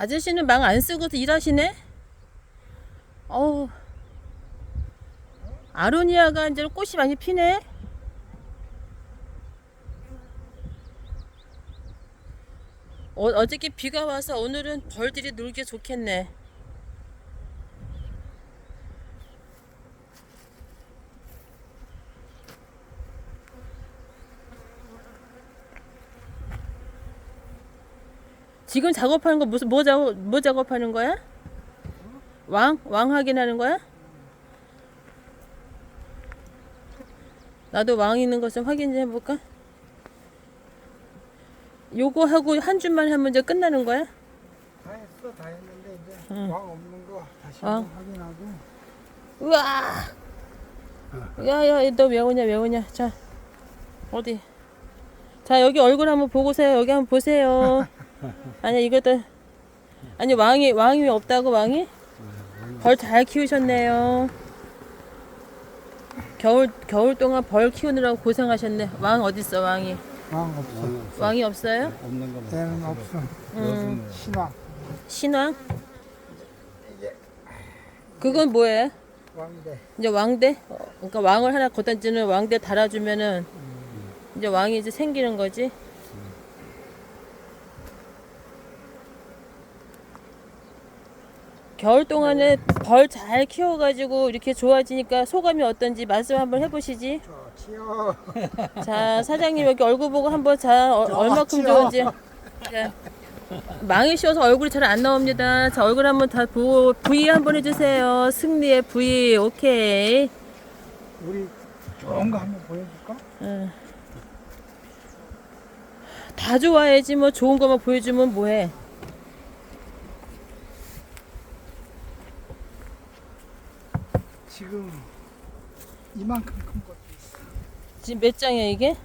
아저씨는 망 안 쓰고 일하시네? 어우. 아로니아가 이제 꽃이 많이 피네? 어, 어저께 비가 와서 오늘은 벌들이 놀기 좋겠네. 지금 작업하는 거 무슨 뭐 작업 뭐 작업하는 거야? 왕? 왕 확인하는 거야? 나도 왕 있는 것 좀 확인 좀 해볼까? 요거 하고 한 줄만 하면 이제 끝나는 거야? 다 했어, 다 했는데 이제 응. 왕 없는 거 다시 왕. 확인하고. 우와! 야야 너 왜 오냐 왜 오냐 자 어디 자 여기 얼굴 한번 보고세요 여기 한번 보세요 아니 이것도 아니 왕이 왕이 왜 없다고 왕이? 벌 잘 키우셨네요. 겨울 겨울 동안 벌 키우느라고 고생하셨네. 왕 어딨어 왕이? 왕 없어. 왕이 없어요? 없는 거 얘는 없어. 음. 신왕. 신왕? 그건 뭐예요? 왕대. 이제 왕대? 어, 그러니까 왕을 하나 주는 왕대 달아주면은 이제 왕이 이제 생기는 거지. 겨울 동안에 벌 잘 키워가지고 이렇게 좋아지니까 소감이 어떤지 말씀 한번 해보시지. 좋지요. 자 사장님 여기 얼굴 보고 한번 자 어, 얼마큼 좋은지. 자, 망이 씌워서 얼굴이 잘 안 나옵니다. 자 얼굴 한번 다 보고 V 한번 해주세요. 승리의 V 오케이. 우리 좋은 거 한번 보여줄까? 응. 다 좋아야지 뭐 좋은 거만 보여주면 뭐해 지금 이만큼 큰 것도 있어. 지금 몇 장이야 이게?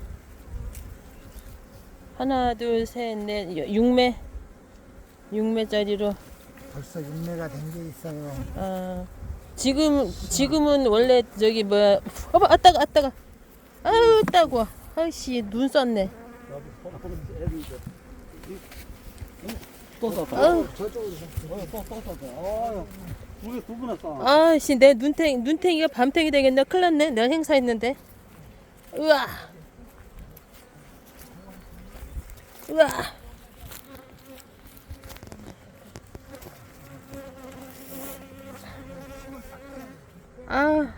하나 둘 셋넷 육매 육매짜리로 벌써 윤매가 된 게 있어요. 어, 지금 지금은 원래 저기 뭐야 어봐 아따가 아따가 아유 따고 아이씨 눈 썼네 또 썼다. 어, 또, 또 썼다. 아, 두 분에. 아씨 내 눈탱 눈탱이가 밤탱이 되겠네. 큰일 났네. 내가 행사했는데. 으아 으아 아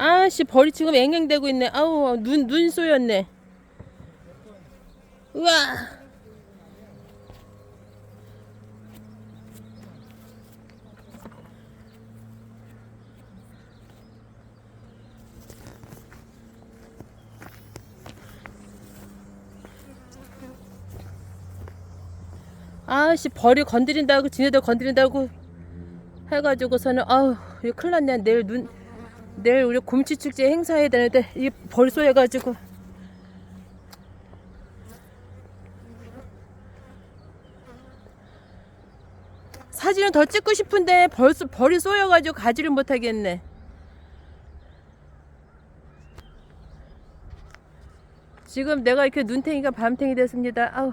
아씨 벌이 지금 앵앵대고 있네. 아우 눈 눈 쏘였네. 으아 아씨 벌이 건드린다고 지네들 건드린다고 해가지고서는 아우 이거 큰일 났네. 내일 눈 내일 우리 곰치 축제 행사해야 되는데 이 벌써 해가지고. 사진을 더 찍고 싶은데 벌써 벌이 쏘여가지고 가지를 못하겠네. 지금 내가 이렇게 눈탱이가 밤탱이 됐습니다. 아우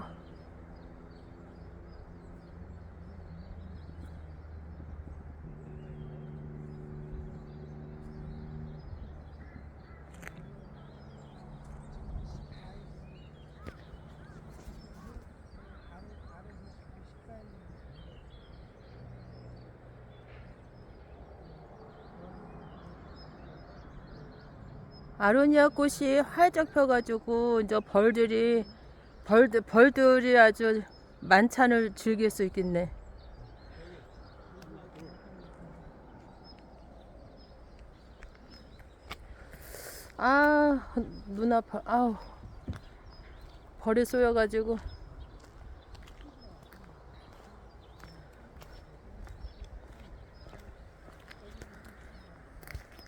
아로니아 꽃이 활짝 펴가지고 이제 벌들이 벌들 벌들이 아주 만찬을 즐길 수 있겠네. 아, 눈 아파. 아우. 벌이 쏘여가지고.